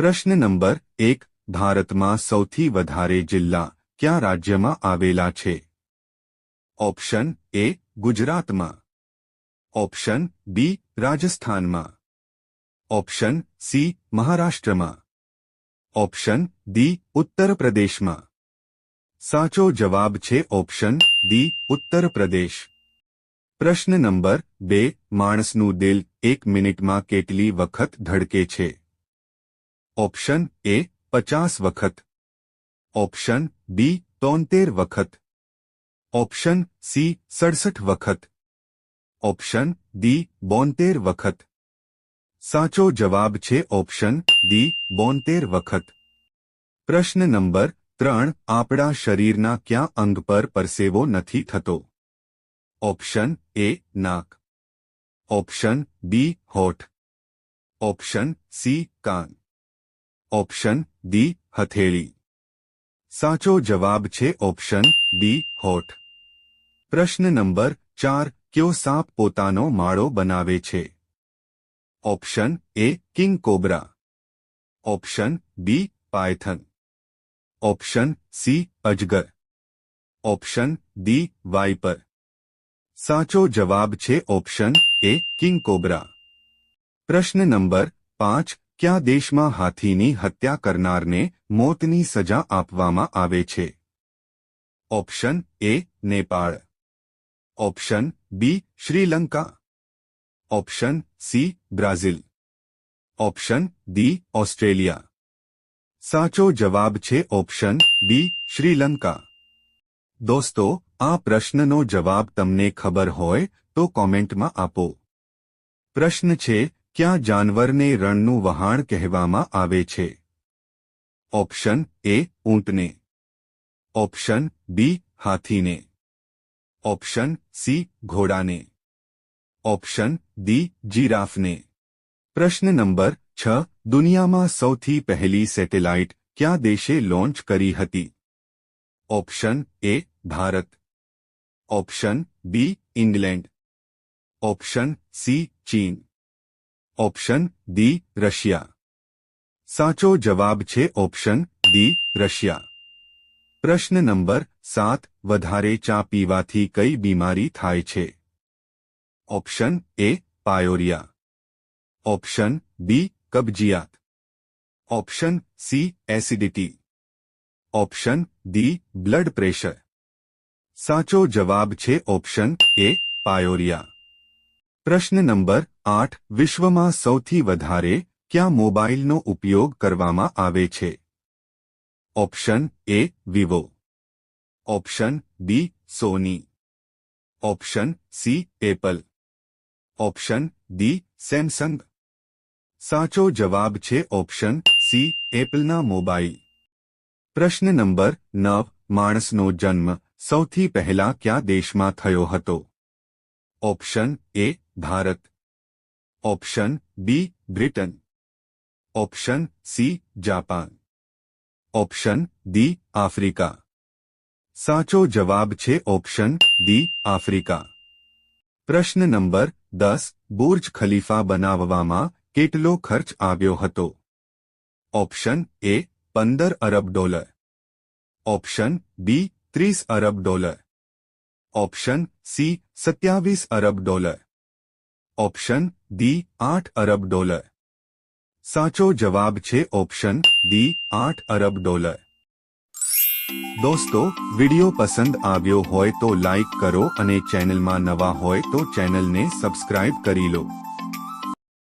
પ્રશ્ન નંબર એક ભારતમાં સૌથી વધારે જિલ્લા ક્યાં રાજ્યમાં આવેલા છે ઓપ્શન એ ગુજરાતમાં ઓપ્શન બી રાજસ્થાનમાં ઓપ્શન સી મહારાષ્ટ્રમાં ઓપ્શન ડી ઉત્તર પ્રદેશમાં સાચો જવાબ છે ઓપ્શન ડી ઉત્તર પ્રદેશ પ્રશ્ન નંબર બે માણસનું દિલ એક મિનિટમાં કેટલી વખત ધડકે છે ऑप्शन ए 50 વખત ऑप्शन बी 73 વખત ऑप्शन सी 67 વખત ऑप्शन डी 72 વખત સાચો જવાબ છે ઓપ્શન D 73 વખત પ્રશ્ન નંબર 3 આપડા શરીરના ક્યાં અંગ પર પરસેવો નથી થતો ઓપ્શન A નાક ઓપ્શન B હોઠ ઓપ્શન C कान ऑप्शन डी हथेली साचो जवाब छे ऑप्शन डी होठ प्रश्न नंबर चार क्यों सांप पोता माड़ो बनावे छे option A king cobra option B python option C अजगर ऑप्शन डी वाइपर साचो जवाब छे ऑप्शन ए किंग कोबरा प्रश्न नंबर पांच क्या देश में हाथीनी हत्या करनार ने मौतनी सजा आपे option A Nepal option B Sri Lanka option C Brazil option D Australia साचो जवाब छे ऑप्शन बी श्रीलंका दोस्तों आ प्रश्ननो जवाब तमने खबर होए तो कमेंट में आपो प्रश्न छे क्या जानवर ने रणन वहाण कहवामा ऑप्शन ए ऊंटने ऑप्शन बी हाथी ने ऑप्शन सी घोड़ा ने ऑप्शन डी जीराफ ने प्रश्न नंबर छ दुनिया में सौथी पहली सैटेलाइट क्या देशे लॉन्च करी हती option A Bharat option B England option C चीन ऑप्शन डी रशिया साचो जवाब छे ऑप्शन डी रशिया प्रश्न नंबर 7 વધારે ચા પીવાથી કઈ બીમારી થાય છે option A pyorrhoea option D કબજિયાત option C acidity option D blood pressure સાચો જવાબ છે ઓપ્શન એ પાયોરિયા પ્રશ્ન નંબર આઠ વિશ્વમાં સૌથી વધારે ક્યાં મોબાઇલનો ઉપયોગ કરવામાં આવે છે option A Vivo option B Sony option C Apple option D Samsung સાચો જવાબ છે ઓપ્શન સી એપલના મોબાઈલ પ્રશ્ન નંબર નવ માણસનો જન્મ સૌથી પહેલા કયા દેશમાં થયો હતો option A Bharat option B Britain option C Japan option D Africa સાચો જવાબ છે ઓપ્શન D આફ્રિકા પ્રશ્ન નંબર 10 બુર્જ ખલીફા બનાવવામાં કેટલો ખર્ચ આવ્યો હતો ઓપ્શન A 15 અબજ ડોલર ઓપ્શન B 30 અબજ ડોલર ઓપ્શન C 27 અબજ ડોલર ઓપ્શન ડી આઠ અરબ ડોલર સાચો જવાબ છે ઓપ્શન ડી આઠ અરબ ડોલર દોસ્તો વિડિયો પસંદ આવ્યો હોય તો લાઇક કરો અને ચેનલમાં નવા હોય તો ચેનલને સબસ્ક્રાઇબ કરી લો